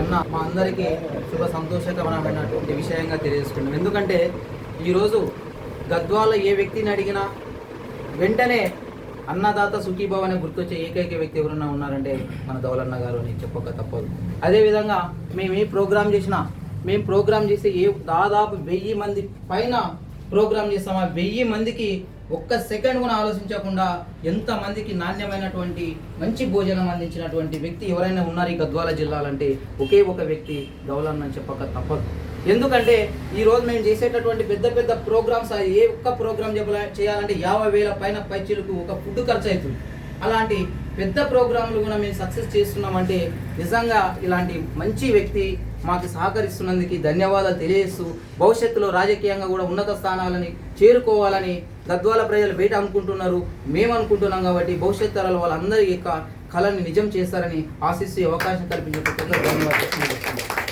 అన్న మా అందరికీ శుభ సంతోషకరమైనటువంటి విషయంగా తెలియజేసుకున్నాం ఎందుకంటే ఈరోజు గద్వాల ఏ వ్యక్తిని అడిగినా వెంటనే అన్నదాత సుఖీభావ అనే గుర్తొచ్చే ఏకైక వ్యక్తి ఎవరన్నా ఉన్నారంటే మన దౌలన్న గారు అని చెప్పక తప్పదు. అదేవిధంగా మేము ఏ ప్రోగ్రామ్ చేసినా మేము ప్రోగ్రామ్ చేసి ఏ దాదాపు వెయ్యి మంది పైన ప్రోగ్రామ్ చేస్తాం. ఆ వెయ్యి మందికి ఒక్క సెకండ్ కూడా ఆలోచించకుండా ఎంతమందికి నాణ్యమైనటువంటి మంచి భోజనం అందించినటువంటి వ్యక్తి ఎవరైనా ఉన్నారు ఈ గద్వాల జిల్లాలంటే ఒకే ఒక వ్యక్తి గౌలన్న అని చెప్పక తప్పదు. ఎందుకంటే ఈ రోజు మేము చేసేటటువంటి పెద్ద పెద్ద ప్రోగ్రామ్స్ ఏ ఒక్క ప్రోగ్రామ్ చెప్పాల- చేయాలంటే యాభై వేల పైన పైచీలకు ఒక ఫుడ్ ఖర్చు అవుతుంది. అలాంటి పెద్ద ప్రోగ్రాంలు కూడా మేము సక్సెస్ చేస్తున్నామంటే నిజంగా ఇలాంటి మంచి వ్యక్తి మాకు సహకరిస్తున్నందుకు ధన్యవాదాలు తెలియజేస్తూ భవిష్యత్తులో రాజకీయంగా కూడా ఉన్నత స్థానాలని చేరుకోవాలని గద్వాల ప్రజలు బయట అనుకుంటున్నారు మేము అనుకుంటున్నాం కాబట్టి భవిష్యత్ తరాల వాళ్ళందరి యొక్క కళని నిజం చేస్తారని ఆశిస్తూ అవకాశం కల్పించిన ధన్యవాదాలు.